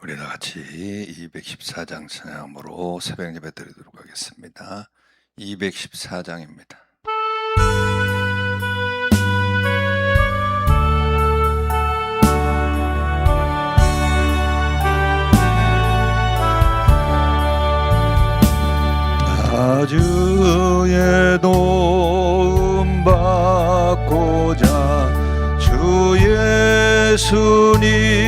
우리 다 같이 214장 찬양으로 새벽 예배 드리도록 하겠습니다. 214장입니다. 나주의 도움 받고자 주 예수님께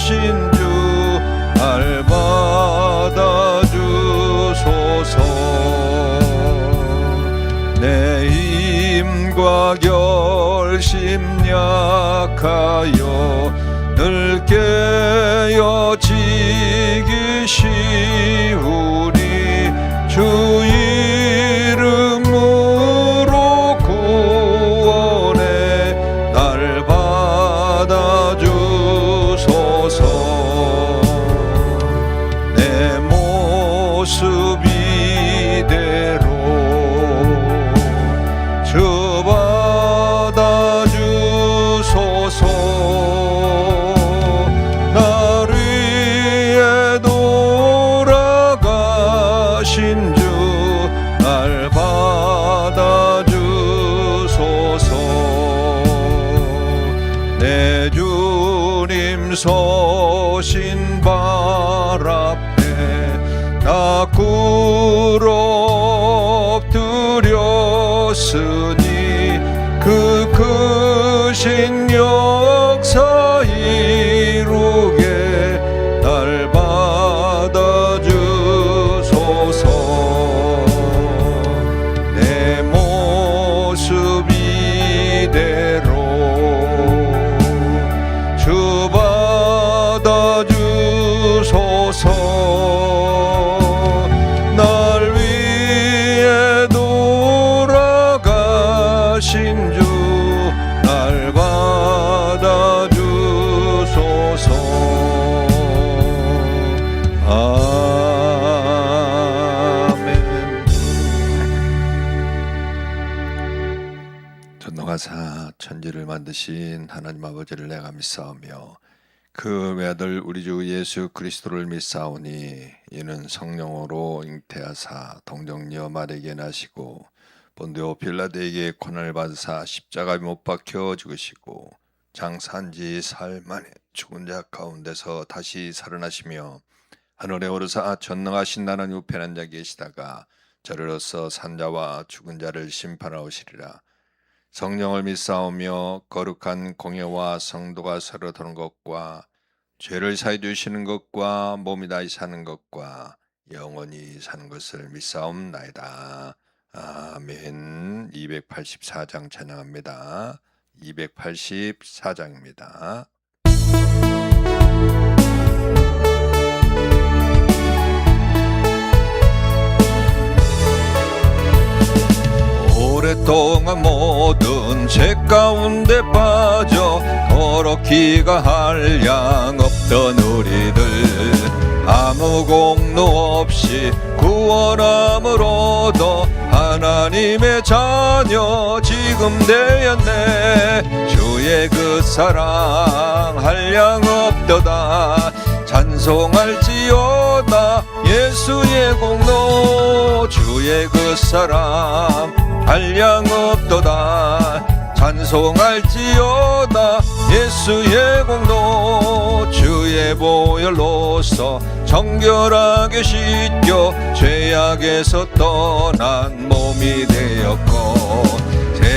돌아가신 주날 받아주소서. 내 힘과 결심 약하여 늘 깨어지기 쉬우니 주 서신 발 앞에 나 꿇어 엎드렸으니 그 크신 전능하사 천지를 만드신 하나님 아버지를 내가 믿사오며 그 외아들 우리 주 예수 그리스도를 믿사오니 이는 성령으로 잉태하사 동정녀 마리에게 나시고 본디오 빌라데에게 고난을 받으사 십자가에 못 박혀 죽으시고 장사한 지 사흘 만에 죽은 자 가운데서 다시 살아나시며 하늘에 오르사 전능하신 나는 우편한 자 계시다가 저리로서 산자와 죽은 자를 심판하오시리라 성령을 믿사오며 거룩한 공예와 성도가 서로 도는 것과 죄를 사해 주시는 것과 몸이 다시 사는 것과 영원히 사는 것을 믿사옵나이다. 아멘. 284장 찬양합니다. 284장입니다. 동안 모든 죄 가운데 빠져 거룩히가 할 양 없던 우리들. 아무 공로 없이 구원함으로도 하나님의 자녀 지금 되었네. 주의 그 사랑 한량 없도다 찬송할지어다 예수의 공로 주의 그 사랑 한량 없도다. 찬송할지어다 예수의 공로 주의 보혈로서 정결하게 씻겨 죄악에서 떠난 몸이 되었고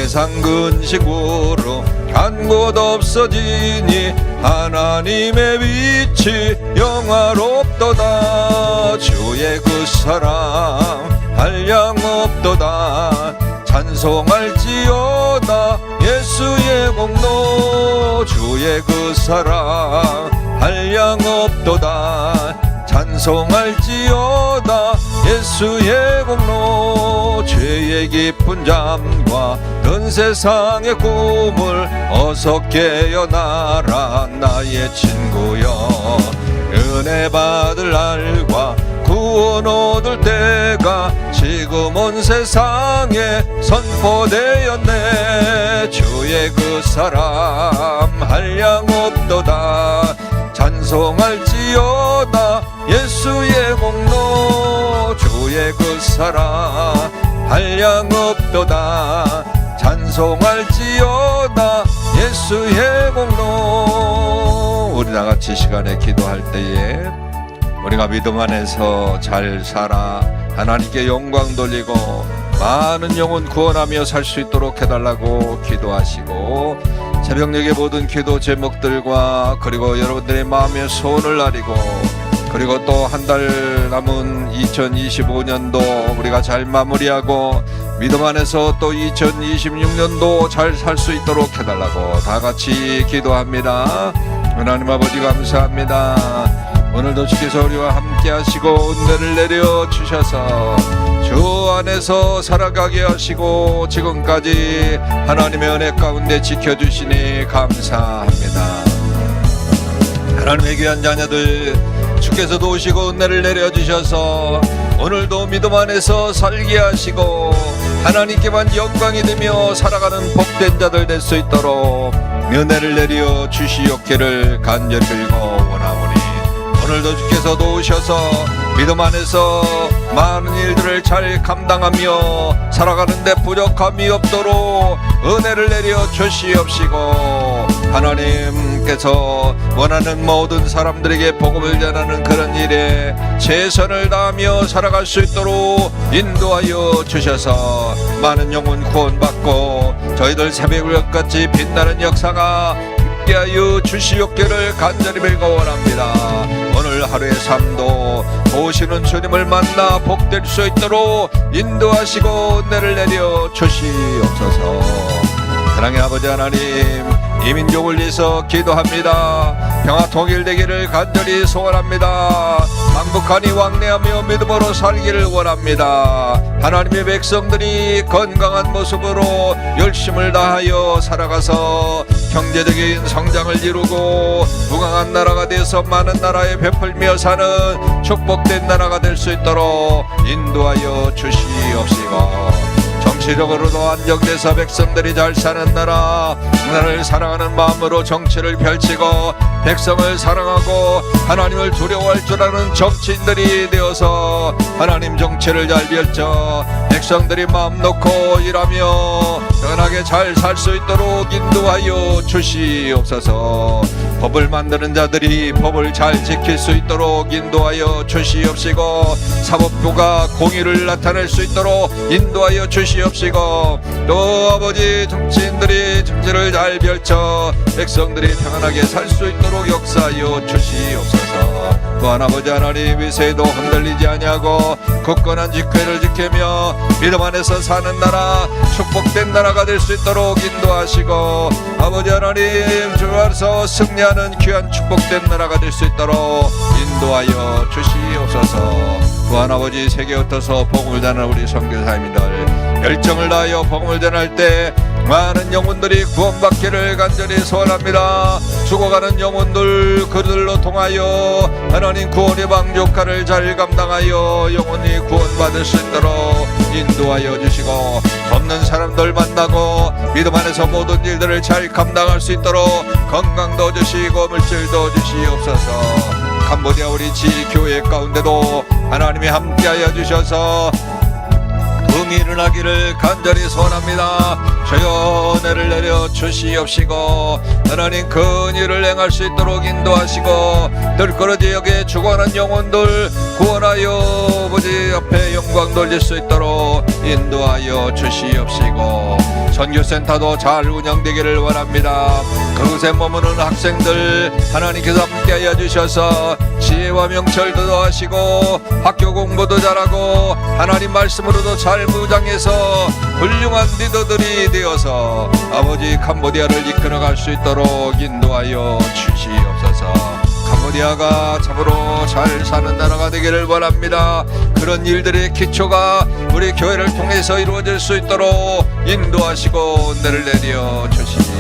세상 근식으로 간곳 없어지니 하나님의 빛이 영화롭도다. 주의 그 사랑 한량 없도다. 찬송할지어다. 예수의 공로 주의 그 사랑 한량 없도다 찬송할지어다 예수의 공로 죄의 깊은 잠과 든 세상의 꿈을 어서 깨어나라. 나의 친구여 은혜 받을 날과 구원 얻을 때가 지금 온 세상에 선포되었네. 주의 그 사람 한량 없도다 찬송할지어다. 예수의 공로 주의 그 사랑 한량 없도다. 찬송할지어다. 예수의 공로. 우리 다같이 시간에 기도할 때에 우리가 믿음 안에서 잘 살아 하나님께 영광 돌리고 많은 영혼 구원하며 살 수 있도록 해달라고 기도하시고 새벽녘의 모든 기도 제목들과 그리고 여러분들의 마음의 소원을 아리고 그리고 또 한 달 남은 2025년도 우리가 잘 마무리하고 믿음 안에서 또 2026년도 잘 살 수 있도록 해달라고 다 같이 기도합니다. 하나님 아버지 감사합니다. 오늘도 주께서 우리와 함께 하시고 은혜를 내려 주셔서 주 안에서 살아가게 하시고 지금까지 하나님의 은혜 가운데 지켜주시니 감사합니다. 하나님의 귀한 자녀들 주께서도 오시고 은혜를 내려 주셔서 오늘도 믿음 안에서 살게 하시고 하나님께만 영광이 되며 살아가는 복된 자들 될 수 있도록 은혜를 내려 주시옵기를 간절히 빌고 원하오니 오늘도 주께서도 오셔서 믿음 안에서 많은 일들을 잘 감당하며 살아가는데 부족함이 없도록 은혜를 내려 주시옵시고 하나님께서 원하는 모든 사람들에게 복음을 전하는 그런 일에 최선을 다하며 살아갈 수 있도록 인도하여 주셔서 많은 영혼 구원받고 저희들 새벽을 같이 빛나는 역사가 함께하여 주시옵기를 간절히 빌고 원합니다. 오늘 하루의 삶도 오시는 주님을 만나 복될 수 있도록 인도하시고 은혜를 내려 주시옵소서. 사랑의 아버지 하나님 이 민족을 위해서 기도합니다. 평화 통일되기를 간절히 소원합니다. 만국하니 왕래하며 믿음으로 살기를 원합니다. 하나님의 백성들이 건강한 모습으로 열심을 다하여 살아가서 경제적인 성장을 이루고 부강한 나라가 되어서 많은 나라에 베풀며 사는 축복된 나라가 될 수 있도록 인도하여 주시옵시고 정치적으로도 안정돼서 백성들이 잘 사는 나라 나라를 사랑하는 마음으로 정치를 펼치고 백성을 사랑하고 하나님을 두려워할 줄 아는 정치인들이 되어서 하나님 정치를 잘 펼쳐 백성들이 마음 놓고 일하며 편하게 잘 살 수 있도록 인도하여 주시옵소서. 법을 만드는 자들이 법을 잘 지킬 수 있도록 인도하여 주시옵시고 사법부가 공의를 나타낼 수 있도록 인도하여 주시옵 시고 또 아버지 정치인들이 정치를 잘 펼쳐 백성들이 평안하게 살 수 있도록 역사하여 주시옵소서. 또한 아버지 하나님 위세도 흔들리지 아니하고 굳건한 지혜를 지키며 믿음 안에서 사는 나라 축복된 나라가 될 수 있도록 인도하시고 아버지 하나님 주 안에서 승리하는 귀한 축복된 나라가 될 수 있도록 인도하여 주시옵소서 또한 아버지 세계 흩어서 복음을 전하는 우리 선교사님들 열정을 다하여 복음을 전할 때 많은 영혼들이 구원받기를 간절히 소원합니다. 죽어가는 영혼들 그들로 통하여 하나님 구원의 방조카를 잘 감당하여 영혼이 구원받을 수 있도록 인도하여 주시고 없는 사람들 만나고 믿음 안에서 모든 일들을 잘 감당할 수 있도록 건강도 주시고 물질도 주시옵소서. 캄보디아 우리 지교회 가운데도 하나님이 함께하여 주셔서 붐이 일어나기를 간절히 소원합니다. 주여 은혜를 내려 주시옵시고 하나님 큰 일을 행할 수 있도록 인도하시고 들끓어 지역에 죽어가는 영혼들 구원하여 아버지 앞에 영광 돌릴 수 있도록 인도하여 주시옵시고 선교센터도 잘 운영되기를 원합니다. 그곳에 머무는 학생들 하나님께서 함께 하여 주셔서 지혜와 명철도 더하시고 학교 공부도 잘하고 하나님 말씀으로도 잘 무장해서 훌륭한 리더들이 되어서 아버지 캄보디아를 이끌어갈 수 있도록 인도하여 주시옵소서. 캄보디아가 참으로 잘 사는 나라가 되기를 원합니다. 그런 일들의 기초가 우리 교회를 통해서 이루어질 수 있도록 인도하시고 은혜를 내려 주시옵소서.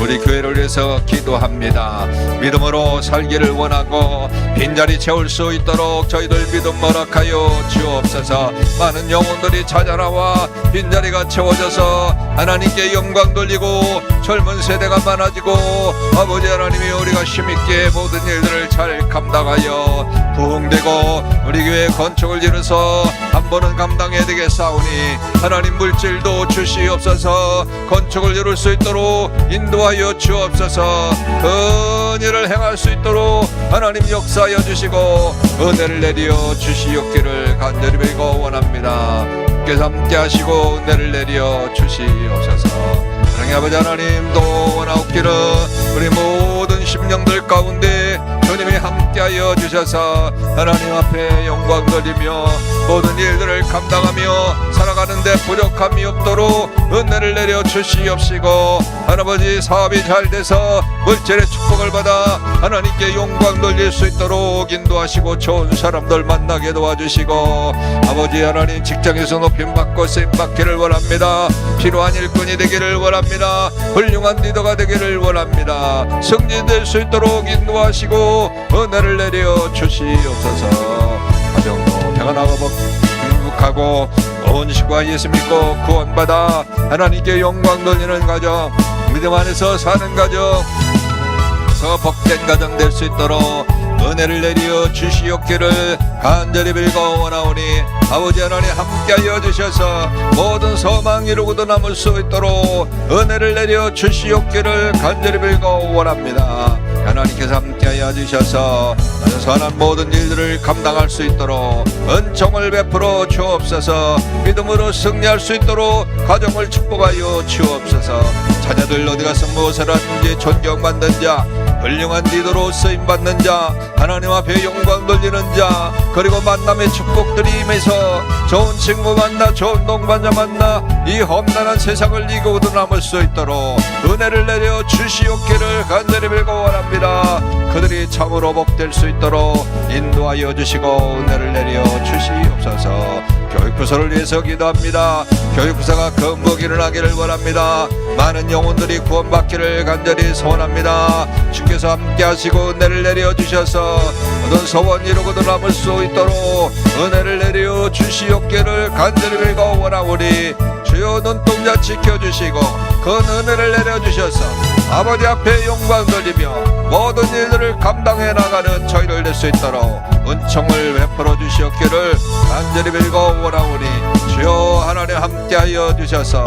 우리 교회를 위해서 기도합니다. 믿음으로 살기를 원하고 빈자리 채울 수 있도록 저희들 믿음 허락하여 주옵소서. 많은 영혼들이 찾아나와 빈자리가 채워져서 하나님께 영광 돌리고 젊은 세대가 많아지고 아버지 하나님이 우리가 힘있게 모든 일들을 잘 감당하여 부흥되고 우리 교회 건축을 이루서 한 번은 감당해야 되겠사오니 하나님 물질도 주시옵소서 건축을 이룰 수 있도록 인도하 여 주옵소서. 그 일을 행할 수 있도록 하나님 역사하여 주시고 은혜를 내려 주시옵기를 간절히 빌고 원합니다. 께서 함께 하시고 은혜를 내려 주시옵소서. 하나님 아버지 하나님 도 원하옵기를 우리 모든 심령들 가운데 주님이 함께하여 주셔서 하나님 앞에 영광 돌리며 모든 일들을 감당하며 살아가는데 부족함이 없도록 은혜를 내려 주시옵시고 할아버지 사업이 잘 돼서 물질의 축복을 받아 하나님께 영광 돌릴 수 있도록 인도하시고 좋은 사람들 만나게 도와주시고 아버지 하나님 직장에서 높임 받고 쓰임 받기를 원합니다. 필요한 일꾼이 되기를 원합니다. 훌륭한 리더가 되기를 원합니다. 승진될 수 있도록 인도하시고 은혜를 내려 주시옵소서. 가정도 평안하고 행복하고 온 식과 예수 믿고 구원받아 하나님께 영광 돌리는 가정 믿음 안에서 사는 가정 서 복된 가정 될 수 있도록 은혜를 내려 주시옵기를 간절히 빌고 원하오니 아버지 하나님 함께하여 주셔서 모든 소망 이루고도 남을 수 있도록 은혜를 내려 주시옵기를 간절히 빌고 원합니다. 하나님께서 함께하여 주셔서 선한 모든 일들을 감당할 수 있도록 은총을 베풀어 주옵소서. 믿음으로 승리할 수 있도록 가정을 축복하여 주옵소서. 자녀들 어디 가서 무엇을 하든지 존경받는 자 훌륭한 리더로 쓰임받는 자 하나님 앞에 영광 돌리는 자 그리고 만남의 축복들이 임해서 좋은 친구 만나 좋은 동반자 만나 이 험난한 세상을 이기고도 남을 수 있도록 은혜를 내려 주시옵기를 간절히 빌고 원합니다. 그들이 참으로 복될 수 있도록 인도하여 주시고 은혜를 내려 주시옵소서 교육부서를 위해서 기도합니다. 교육부서가 건복 일어나기를 원합니다. 많은 영혼들이 구원받기를 간절히 소원합니다. 주께서 함께 하시고 은혜를 내려 주셔서 모든 소원 이루고도 남을 수 있도록 은혜를 내려 주시옵기를 간절히 빌고 원하오니 주여 눈동자 지켜주시고 그 은혜를 내려 주셔서 아버지 앞에 영광 돌리며 모든 일들을 감당해 나가는 저희를 낼 수 있도록 은총을 베풀어 주시옵기를 간절히 빌고 원하오니 주여 하나님 함께하여 주셔서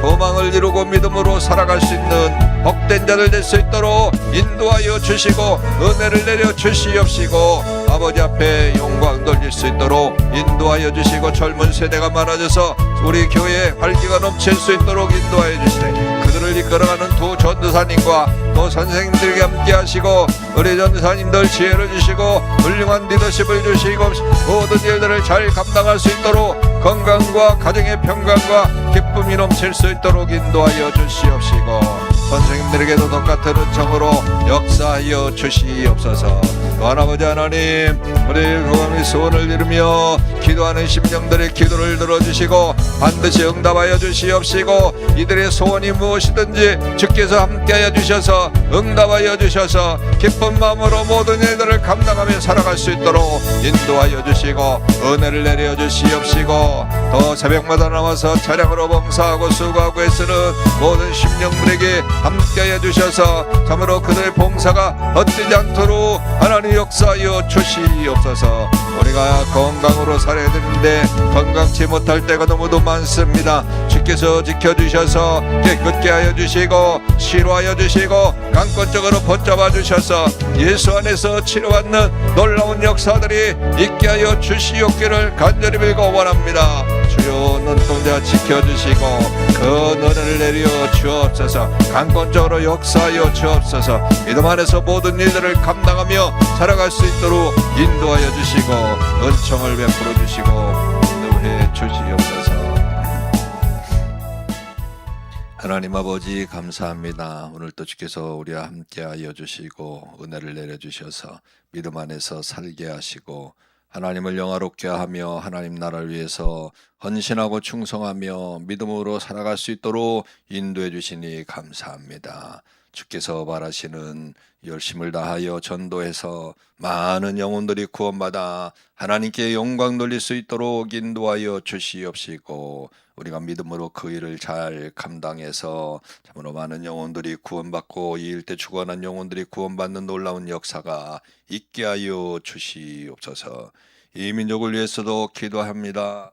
소망을 이루고 믿음으로 살아갈 수 있는 복된 자들 될수 있도록 인도하여 주시고 은혜를 내려 주시옵시고 아버지 앞에 영광 돌릴 수 있도록 인도하여 주시고 젊은 세대가 많아져서 우리 교회에 활기가 넘칠 수 있도록 인도하여 주시네 그들을 이끌어가는 두 전도사님과 또 선생님들에게 함께 하시고 우리 전도사님들 지혜를 주시고 훌륭한 리더십을 주시고 모든 일들을 잘 감당할 수 있도록 건강과 가정의 평강과 기쁨이 넘칠 수 있도록 인도하여 주시옵시고 선생님들에게도 똑같은 은총으로 역사하여 주시옵소서. 아버지 하나님 우리 구원의 소원을 이루며 기도하는 심령들의 기도를 들어주시고 반드시 응답하여 주시옵시고 이들의 소원이 무엇이든지 주께서 함께하여 주셔서 응답하여 주셔서 기쁜 마음으로 모든 일들을 감당하며 살아갈 수 있도록 인도하여 주시고 은혜를 내려 주시옵시고 더 새벽마다 나와서 차량으로 봉사하고 수고하고 애쓰는 모든 심령들에게 함께하여 주셔서 참으로 그들의 봉사가 헛되지 않도록 하나님 역사하여 주시옵소서. 우리가 건강으로 살아야 되는데 건강치 못할 때가 너무도 많습니다. 주께서 지켜주셔서 깨끗게 하여 주시고 치료하여 주시고 강권적으로 붙잡아 주셔서 예수 안에서 치료받는 놀라운 역사들이 있게 하여 주시옵기를 간절히 빌고 원합니다. 주여 눈동자 지켜주시고 그 은혜를 내려 주옵소서. 강권적으로 역사하여 주옵소서. 믿음 안에서 모든 일들을 감당하며 살아갈 수 있도록 인도하여 주시고 은총을 베풀어 주시고 인도해 주시옵소서 하나님 아버지 감사합니다. 오늘 또 주께서 우리와 함께하여 주시고 은혜를 내려 주셔서 믿음 안에서 살게 하시고 하나님을 영화롭게 하며 하나님 나라를 위해서 헌신하고 충성하며 믿음으로 살아갈 수 있도록 인도해 주시니 감사합니다. 주께서 바라시는 열심을 다하여 전도해서 많은 영혼들이 구원받아 하나님께 영광 돌릴 수 있도록 인도하여 주시옵시고 우리가 믿음으로 그 일을 잘 감당해서 참으로 많은 영혼들이 구원받고 이일때 죽어난 영혼들이 구원받는 놀라운 역사가 있게 하여 주시옵소서. 이 민족을 위해서도 기도합니다.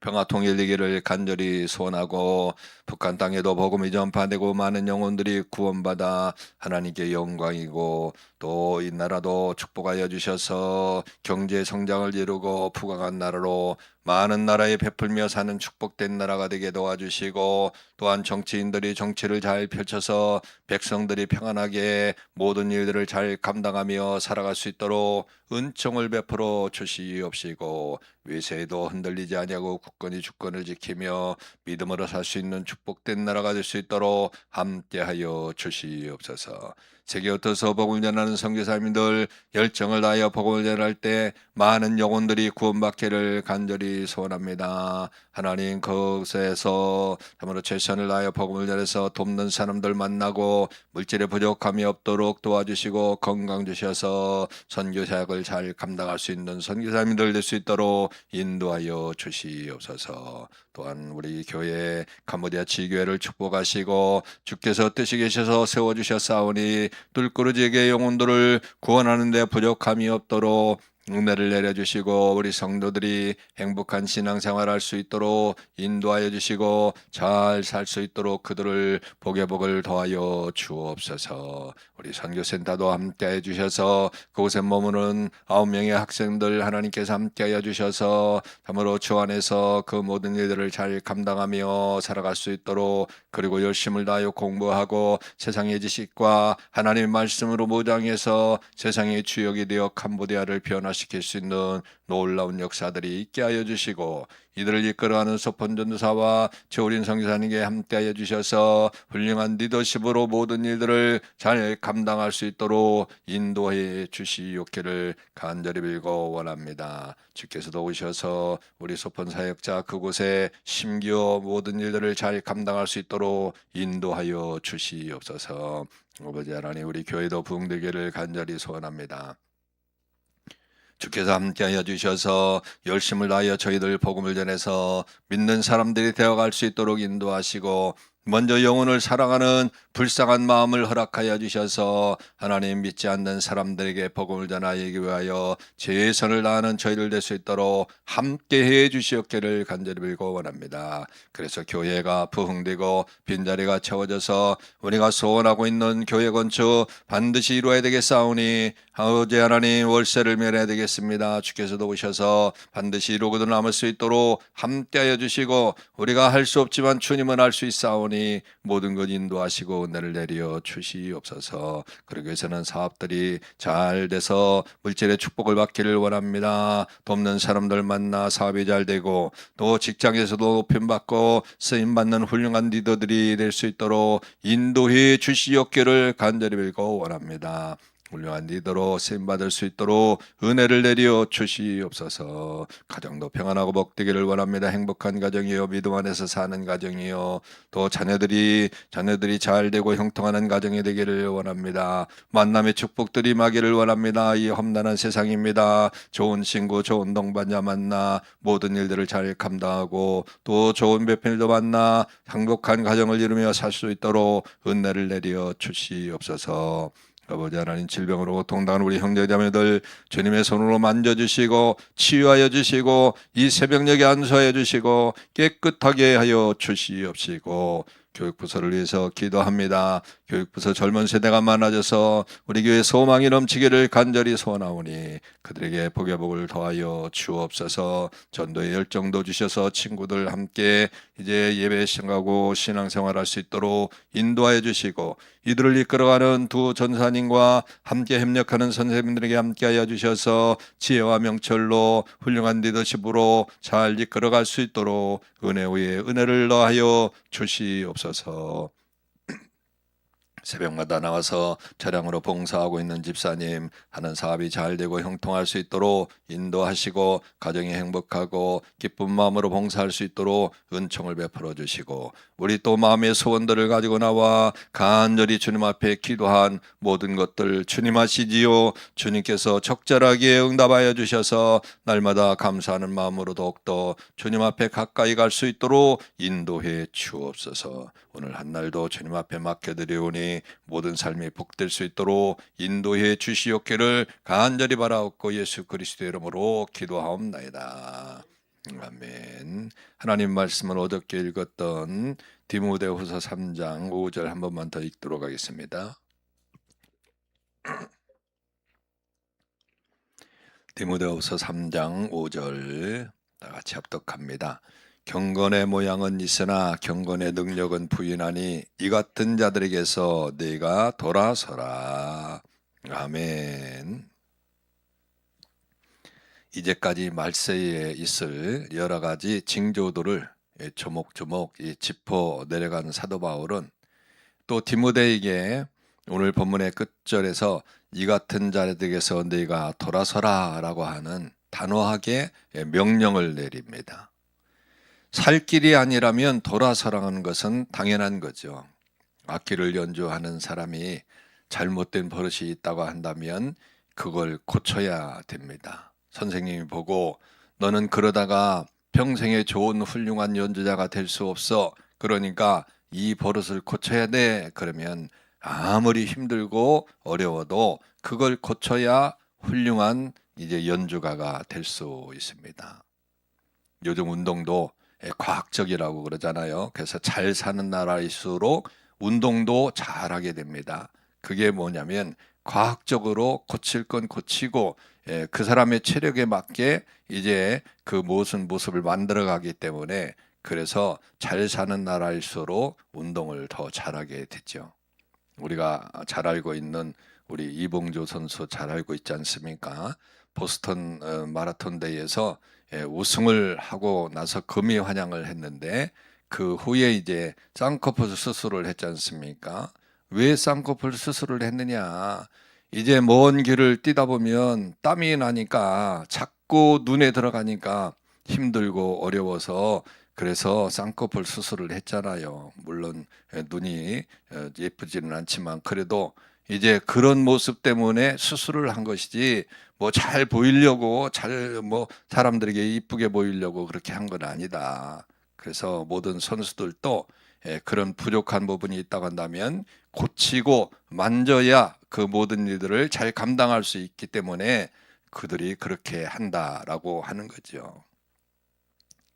평화 통일되기를 간절히 소원하고 북한 땅에도 복음이 전파되고 많은 영혼들이 구원받아 하나님께 영광이고 또 이 나라도 축복하여 주셔서 경제 성장을 이루고 부강한 나라로 많은 나라에 베풀며 사는 축복된 나라가 되게 도와주시고 또한 정치인들이 정치를 잘 펼쳐서 백성들이 평안하게 모든 일들을 잘 감당하며 살아갈 수 있도록 은총을 베풀어 주시옵시고 외세에도 흔들리지 아니하고 국권이 주권을 지키며 믿음으로 살 수 있는 축복된 나라가 될 수 있도록 함께하여 주시옵소서. 세계 흩어서 복음을 전하는 선교사님들 열정을 다하여 복음을 전할 때 많은 영혼들이 구원받기를 간절히 소원합니다. 하나님 그곳에서 참으로 최선을 다하여 복음을 전해서 돕는 사람들 만나고 물질의 부족함이 없도록 도와주시고 건강 주셔서 선교 사역을 잘 감당할 수 있는 선교사님들 될 수 있도록 인도하여 주시옵소서. 또한 우리 교회 카모디아 지교회를 축복하시고 주께서 뜻이 계셔서 세워 주셨사오니 뚫꾸러지게 영혼들을 구원하는 데 부족함이 없도록 은혜를 내려주시고 우리 성도들이 행복한 신앙생활 할 수 있도록 인도하여 주시고 잘 살 수 있도록 그들을 복의 복을 더하여 주옵소서. 우리 선교센터도 함께해 주셔서 그곳에 머무는 아홉 명의 학생들 하나님께서 함께하여 주셔서 참으로 주 안에서 그 모든 일들을 잘 감당하며 살아갈 수 있도록 그리고 열심을 다하여 공부하고 세상의 지식과 하나님의 말씀으로 무장해서 세상의 주역이 되어 캄보디아를 변화 시킬 수 있는 놀라운 역사들이 있게 하여 주시고 이들을 이끌어가는 소폰 전도사와 조린 성교사님께 함께하여 주셔서 훌륭한 리더십으로 모든 일들을 잘 감당할 수 있도록 인도해 주시옵기를 간절히 빌고 원합니다. 주께서도 오셔서 우리 소폰 사역자 그곳에 심기어 모든 일들을 잘 감당할 수 있도록 인도하여 주시옵소서. 아버지 하나님 우리 교회도 부흥되기를 간절히 소원합니다. 주께서 함께하여 주셔서 열심을 다하여 저희들 복음을 전해서 믿는 사람들이 되어갈 수 있도록 인도하시고 먼저 영혼을 사랑하는 불쌍한 마음을 허락하여 주셔서 하나님 믿지 않는 사람들에게 복음을 전하기 위하여 최선을 다하는 저희들 될수 있도록 함께해 주시옵기를 간절히 빌고 원합니다. 그래서 교회가 부흥되고 빈자리가 채워져서 우리가 소원하고 있는 교회 건축 반드시 이루어야 되겠사오니 아버지 하나님 월세를 면해야 되겠습니다. 주께서도 오셔서 반드시 이루고도 남을 수 있도록 함께하여 주시고 우리가 할 수 없지만 주님은 할 수 있사오니 원 하오니 모든 것 인도하시고 은혜를 내려 주시옵소서. 그러기 위해서는 사업들이 잘 돼서 물질의 축복을 받기를 원합니다. 돕는 사람들 만나 사업이 잘 되고 또 직장에서도 높임받고 쓰임 받는 훌륭한 리더들이 될 수 있도록 인도해 주시옵기를 간절히 빌고 원합니다. 훌륭한 리더로 쓰임 받을 수 있도록 은혜를 내려 주시옵소서. 가정도 평안하고 복되기를 원합니다. 행복한 가정이요 믿음 안에서 사는 가정이요 또 자녀들이 자녀들이 잘 되고 형통하는 가정이 되기를 원합니다. 만남의 축복들이 임하기를 원합니다. 이 험난한 세상입니다. 좋은 친구, 좋은 동반자 만나 모든 일들을 잘 감당하고 또 좋은 배필도 만나 행복한 가정을 이루며 살 수 있도록 은혜를 내려 주시옵소서. 아버지 하나님 질병으로 고통당하는 우리 형제자매들 주님의 손으로 만져주시고 치유하여 주시고 이 새벽녘에 안수하여 주시고 깨끗하게 하여 주시옵시고 교육부서를 위해서 기도합니다. 교육부서 젊은 세대가 많아져서 우리 교회 소망이 넘치기를 간절히 소원하오니 그들에게 복의 복을 더하여 주옵소서 전도의 열정도 주셔서 친구들 함께 이제 예배 시작하고 신앙생활 할 수 있도록 인도하여 주시고 이들을 이끌어가는 두 전사님과 함께 협력하는 선생님들에게 함께하여 주셔서 지혜와 명철로 훌륭한 리더십으로 잘 이끌어갈 수 있도록 은혜 위에 은혜를 더하여 주시옵소서. 주옵소서. 새벽마다 나와서 차량으로 봉사하고 있는 집사님 하는 사업이 잘 되고 형통할 수 있도록 인도하시고 가정이 행복하고 기쁜 마음으로 봉사할 수 있도록 은총을 베풀어 주시고 우리 또 마음의 소원들을 가지고 나와 간절히 주님 앞에 기도한 모든 것들 주님 아시지요? 주님께서 적절하게 응답하여 주셔서 날마다 감사하는 마음으로 더욱더 주님 앞에 가까이 갈 수 있도록 인도해 주옵소서. 오늘 한 날도 주님 앞에 맡겨드리오니 모든 삶이 복될 수 있도록 인도해 주시옵기를 간절히 바라옵고 예수 그리스도의 이름으로 기도하옵나이다. 아멘. 하나님 말씀을 어저께 읽었던 디모데후서 3장 5절 한 번만 더 읽도록 하겠습니다. 디모데후서 3장 5절 다 같이 합독합니다. 경건의 모양은 있으나 경건의 능력은 부인하니 이 같은 자들에게서 네가 돌아서라. 아멘. 이제까지 말세에 있을 여러 가지 징조들을 조목조목 짚어 내려가는 사도 바울은 또 디모데에게 오늘 본문의 끝절에서 이 같은 자들에게서 네가 돌아서라라고 하는 단호하게 명령을 내립니다. 살 길이 아니라면 돌아 서라는 것은 당연한 거죠. 악기를 연주하는 사람이 잘못된 버릇이 있다고 한다면 그걸 고쳐야 됩니다. 선생님이 보고 너는 그러다가 평생에 좋은 훌륭한 연주자가 될 수 없어. 그러니까 이 버릇을 고쳐야 돼. 그러면 아무리 힘들고 어려워도 그걸 고쳐야 훌륭한 이제 연주가가 될 수 있습니다. 요즘 운동도 과학적이라고 그러잖아요. 그래서 잘 사는 나라일수록 운동도 잘하게 됩니다. 그게 뭐냐면 과학적으로 고칠 건 고치고 예, 그 사람의 체력에 맞게 이제 그 무슨 모습을 만들어 가기 때문에 그래서 잘 사는 나라일수록 운동을 더 잘하게 됐죠. 우리가 잘 알고 있는 우리 이봉조 선수 잘 알고 있지 않습니까? 보스턴 어, 마라톤 대회에서 예, 우승을 하고 나서 금이 환영을 했는데 그 후에 이제 쌍꺼풀 수술을 했지 않습니까? 왜 쌍꺼풀 수술을 했느냐? 이제 먼 길을 뛰다 보면 땀이 나니까 자꾸 눈에 들어가니까 힘들고 어려워서 그래서 쌍꺼풀 수술을 했잖아요. 물론 예, 눈이 어, 예쁘지는 않지만 그래도 이제 그런 모습 때문에 수술을 한 것이지 뭐 잘 보이려고 잘 뭐 사람들에게 이쁘게 보이려고 그렇게 한 건 아니다. 그래서 모든 선수들도 예, 그런 부족한 부분이 있다고 한다면 고치고 만져야 그 모든 일들을 잘 감당할 수 있기 때문에 그들이 그렇게 한다라고 하는 거죠.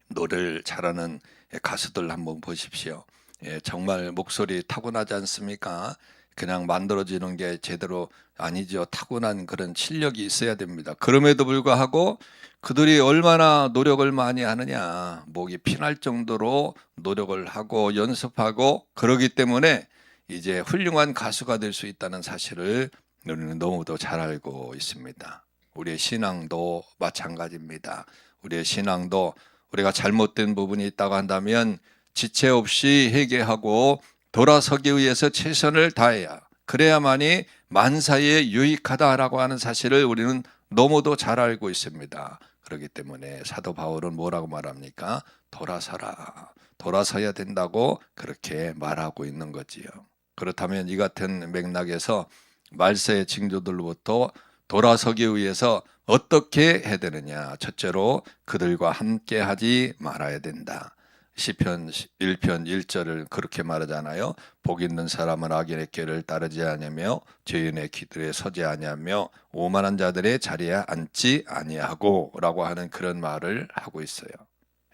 노래를 잘하는 가수들 한번 보십시오. 예, 정말 목소리 타고나지 않습니까? 그냥 만들어지는 게 제대로 아니죠. 타고난 그런 실력이 있어야 됩니다. 그럼에도 불구하고 그들이 얼마나 노력을 많이 하느냐, 목이 피날 정도로 노력을 하고 연습하고 그러기 때문에 이제 훌륭한 가수가 될 수 있다는 사실을 우리는 너무도 잘 알고 있습니다. 우리의 신앙도 마찬가지입니다. 우리의 신앙도 우리가 잘못된 부분이 있다고 한다면 지체 없이 회개하고 돌아서기 위해서 최선을 다해야 그래야만이 만사에 유익하다라고 하는 사실을 우리는 너무도 잘 알고 있습니다. 그렇기 때문에 사도 바울은 뭐라고 말합니까? 돌아서라. 돌아서야 된다고 그렇게 말하고 있는 거지요. 그렇다면 이 같은 맥락에서 말세의 징조들로부터 돌아서기 위해서 어떻게 해야 되느냐? 첫째로 그들과 함께 하지 말아야 된다. 시편 1편 1절을 그렇게 말하잖아요. 복 있는 사람은 악인의 길을 따르지 아니하며 죄인의 길에 서지 아니하며 오만한 자들의 자리에 앉지 아니하고라고 하는 그런 말을 하고 있어요.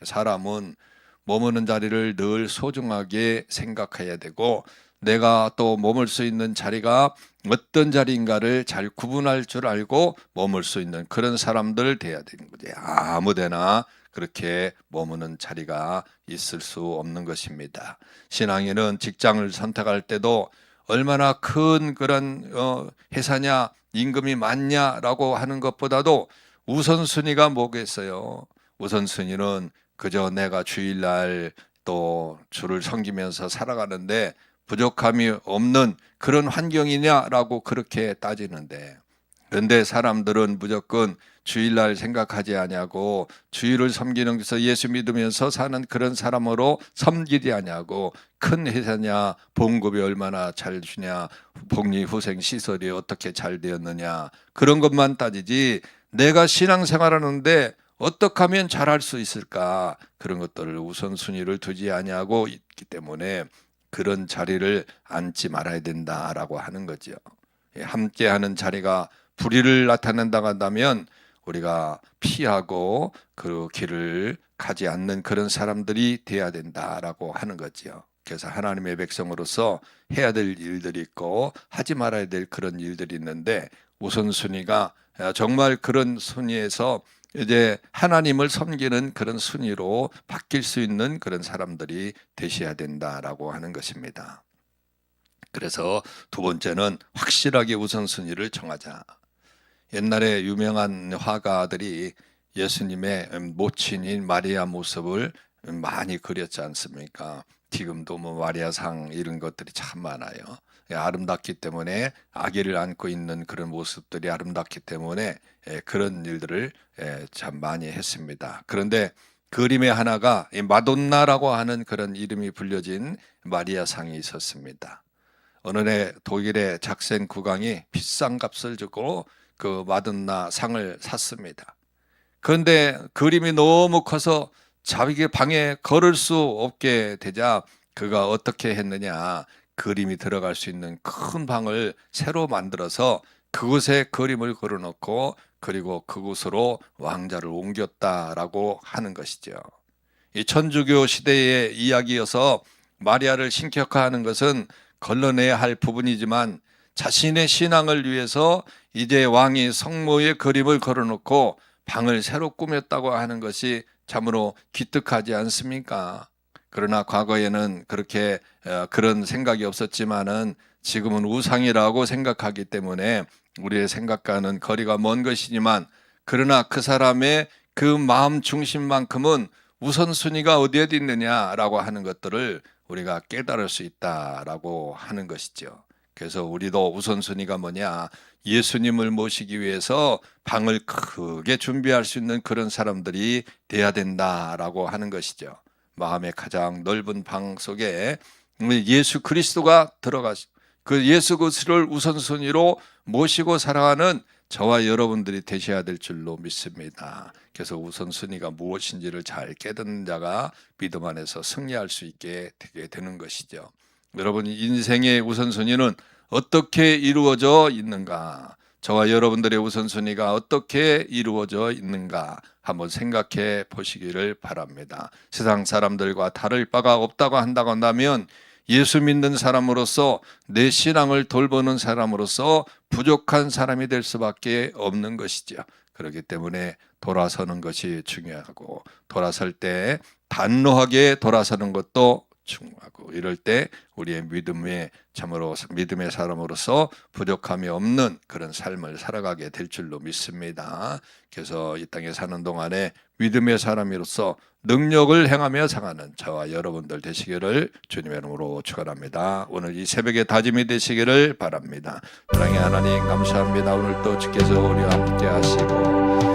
사람은 머무는 자리를 늘 소중하게 생각해야 되고 내가 또 머물 수 있는 자리가 어떤 자리인가를 잘 구분할 줄 알고 머물 수 있는 그런 사람들 돼야 되는 거지. 아무데나 그렇게 머무는 자리가 있을 수 없는 것입니다. 신앙인은 직장을 선택할 때도 얼마나 큰 그런 어, 회사냐 임금이 많냐라고 하는 것보다도 우선순위가 뭐겠어요? 우선순위는 그저 내가 주일날 또 주를 섬기면서 살아가는데 부족함이 없는 그런 환경이냐라고 그렇게 따지는데 그런데 사람들은 무조건 주일날 생각하지 아니하고 주일을 섬기는 것서 예수 믿으면서 사는 그런 사람으로 섬기지 아니하고 큰 회사냐 봉급이 얼마나 잘 주냐 복리 후생 시설이 어떻게 잘 되었느냐 그런 것만 따지지 내가 신앙생활하는데 어떻게 하면 잘할 수 있을까 그런 것들을 우선순위를 두지 아니하고 있기 때문에 그런 자리를 앉지 말아야 된다라고 하는 거죠. 예, 함께하는 자리가 불의를 나타낸다고 한다면 우리가 피하고 그 길을 가지 않는 그런 사람들이 돼야 된다라고 하는 거지요. 그래서 하나님의 백성으로서 해야 될 일들이 있고 하지 말아야 될 그런 일들이 있는데 우선순위가 정말 그런 순위에서 이제 하나님을 섬기는 그런 순위로 바뀔 수 있는 그런 사람들이 되셔야 된다라고 하는 것입니다. 그래서 두 번째는 확실하게 우선순위를 정하자. 옛날에 유명한 화가들이 예수님의 모친인 마리아 모습을 많이 그렸지 않습니까? 지금도 뭐 마리아상 이런 것들이 참 많아요. 아름답기 때문에 아기를 안고 있는 그런 모습들이 아름답기 때문에 예, 그런 일들을 예, 참 많이 했습니다. 그런데 그림의 하나가 마돈나라고 하는 그런 이름이 불려진 마리아상이 있었습니다. 어느 날 독일의 작센 국왕이 비싼 값을 주고 그 마돈나 상을 샀습니다. 그런데 그림이 너무 커서 자기 방에 걸을 수 없게 되자 그가 어떻게 했느냐 그림이 들어갈 수 있는 큰 방을 새로 만들어서 그곳에 그림을 걸어놓고 그리고 그곳으로 왕자를 옮겼다라고 하는 것이죠. 이 천주교 시대의 이야기여서 마리아를 신격화하는 것은 걸러내야 할 부분이지만 자신의 신앙을 위해서 이제 왕이 성모의 그림을 걸어놓고 방을 새로 꾸몄다고 하는 것이 참으로 기특하지 않습니까? 그러나 과거에는 그렇게 어, 그런 생각이 없었지만은 지금은 우상이라고 생각하기 때문에 우리의 생각과는 거리가 먼 것이지만 그러나 그 사람의 그 마음 중심만큼은 우선순위가 어디에 있느냐라고 하는 것들을 우리가 깨달을 수 있다라고 하는 것이죠. 그래서 우리도 우선순위가 뭐냐? 예수님을 모시기 위해서 방을 크게 준비할 수 있는 그런 사람들이 돼야 된다라고 하는 것이죠. 마음의 가장 넓은 방 속에 예수 그리스도가 들어가시 그 예수 그리스도를 우선순위로 모시고 살아가는 저와 여러분들이 되셔야 될 줄로 믿습니다. 그래서 우선순위가 무엇인지를 잘 깨닫는 자가 믿음 안에서 승리할 수 있게 되게 되는 것이죠. 여러분 인생의 우선순위는 어떻게 이루어져 있는가? 저와 여러분들의 우선순위가 어떻게 이루어져 있는가 한번 생각해 보시기를 바랍니다. 세상 사람들과 다를 바가 없다고 한다고 한다면 예수 믿는 사람으로서 내 신앙을 돌보는 사람으로서 부족한 사람이 될 수밖에 없는 것이죠. 그렇기 때문에 돌아서는 것이 중요하고 돌아설 때 단호하게 돌아서는 것도 중요하고 이럴 때 우리의 믿음의 참으로 믿음의 사람으로서 부족함이 없는 그런 삶을 살아가게 될 줄로 믿습니다. 그래서 이 땅에 사는 동안에 믿음의 사람으로서 능력을 행하며 상하는 저와 여러분들 되시기를 주님의 이름으로 축원합니다. 오늘 이 새벽에 다짐이 되시기를 바랍니다. 사랑의 하나님 감사합니다. 오늘 또 주께서 우리와 함께 하시고